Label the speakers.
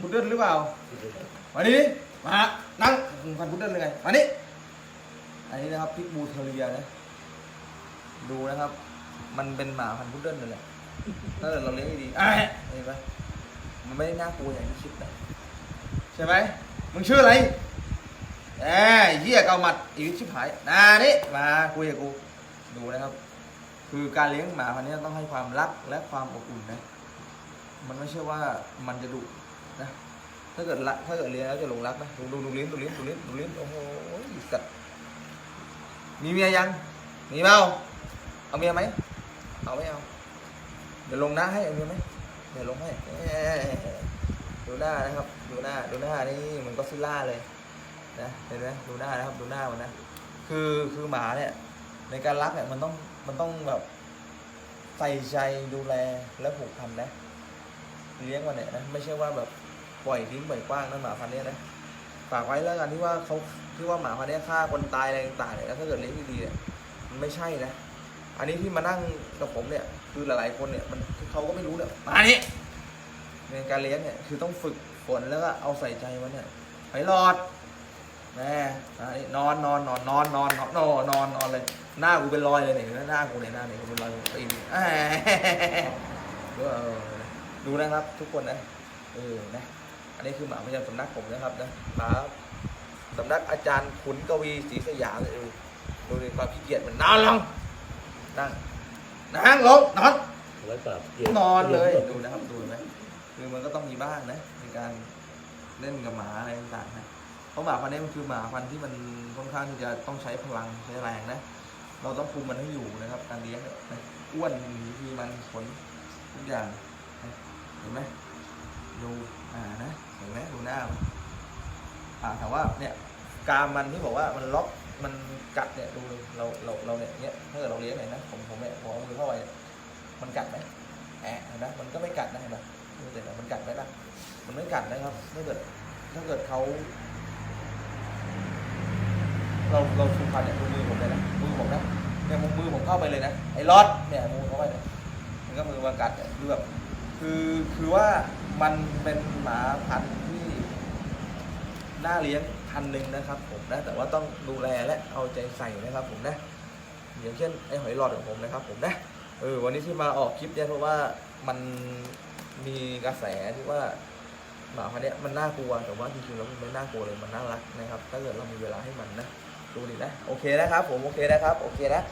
Speaker 1: พุดเดิ้ลหรือเปล่ามานี่ดิมานั่งพันพุดเดิ้ลเลยไงมานี่อันนี้นะครับพิกบูเทเรียนะดูนะครับ มันเป็นหมาพันธุ์พุดเดิ้ลนั่นแหละถ้าเกิดเราเลี้ยงดีอะเห็นปะมันไม่ได้น่ากลัวอย่างที่คิดนะใช่ไหมมึงชื่ออะไรแหมเหี้ยเกาหมัดอีกชิบหายนานี่มาคุยกับกูดูนะครับ คือการเลี้ยงหมาพันธุ์นี้ต้องให้ความรักและความอบอุ่นนะมันไม่ใช่ว่ามันจะดุ นะถ้าเกิดละถ้าเกิดเลี้ยงแล้วจะหลงรักนะดูดูดูลิ้นดูลิ้นดูลิ้นดูลิ้นโอ้โหสัตว์มีเมียยังมีเปล่าเอาเมียไหมเอาไม่เอาเดี๋ยวลงหน้าให้เอาเมียไหมเดี๋ยวลงให้ดูหน้านะครับ ดูหน้าดูหน้านี่มันก็ซิลล่าเลยนะเห็นไหมดูหน้านะครับดูหน้ามันนะคือคือหมาเนี่ยในการรักเนี่ยมันต้องมันต้องแบบใส่ใจดูแลและผูกพันนะ เลี้ยงมันเนี่ยนะไม่ใช่ว่าแบบปล่อยทิ้งปล่อยกว้างนะหมาพันธุ์เนี้ยนะฝากไว้แล้วกันที่ว่าเขาที่ว่าหมาพันธุ์เนี้ยฆ่าคนตายอะไรต่างๆเนี่ยแล้วถ้าเกิดเลี้ยงดีๆเนี่ยมันไม่ใช่นะอันนี้ที่มานั่งกับผมเนี่ย คือหลายๆคนเนี่ยมันเขาก็ไม่รู้เนี่ยมานี่ในการเลี้ยงเนี่ยคือต้องฝึกฝนแล้วก็เอาใส่ใจมันเนี่ยไปรอดแม่นอนนอนนอนนอนนอนนอนนอนนอนนอนเลย หน้ากูเป็นรอยเลยเนี่ยหน้ากูเนี่ยหน้าเนี่ยกูเป็นรอยตีนแหมดูเออ ดูนะครับทุกคนนะ เออนะ อันนี้คือหมาประจำสำนักผมนะครับนะหมาสำนักอาจารย์ขุนกวีศรีสยามเลยดูดูในความขี้เกียจมันนอนลงนั่งนั่งลงนอน
Speaker 2: ร้อยปราบเกียรติ
Speaker 1: นอนเลยดูนะครับดูไหมคือมันก็ต้องมีบ้างนะในการเล่นกับหมาอะไรต่างๆนะเพราะหมาพันธุ์นี้มันคือหมาพันธุ์ที่มันค่อนข้างที่จะต้องใช้พลังใช้แรงนะ เราต้องคุมมันให้อยู่นะครับ การเลี้ยงเนี่ยนะอ้วนหนีทีมันขนทุกอย่างนะ เห็นไหมดูอ่านะเห็นไหมดูหน้ามันอ่าแต่ว่าเนี่ยกามมันที่บอกว่ามันล็อกมันกัดเนี่ยดูเราเราเราเนี่ยเนี่ยถ้าเกิดเราเลี้ยงเนี่ยนะผมผมเนี่ยผมเอามือเข้าไปมันกัดไหมแอะเห็นไหมมันก็ไม่กัดนะเห็นไหมดูแต่มันกัดไหมล่ะมันไม่กัดนะครับถ้าเกิดถ้าเกิดเขาเราเราชูพันเนี่ยดูมือผมเลยนะมือผมนะเนี่ยมือผมเข้าไปเลยนะไอ้รอดเนี่ยมือเข้าไปเนี่ยมันก็มือมากัดเนี่ยคือแบบ คือคือว่ามันเป็นหมาพันธุ์ที่น่าเลี้ยงพันหนึ่งนะครับ ผมนะแต่ว่าต้องดูแลและเอาใจใส่นะครับ ผมนะอย่างเช่นไอหอยหลอดของผมนะครับ ผมนะเออวันนี้ที่มาออกคลิปเนี่ยเพราะว่ามันมีกระแสที่ว่าหมาพันธุ์เนี้ยมันน่ากลัวแต่ว่าจริงๆแล้วมันไม่น่ากลัวเลยมันน่ารักนะครับ ถ้าเกิดเรามีเวลาให้มันนะดูดินะโอเคนะครับ ผมโอเคนะครับโอเคนะ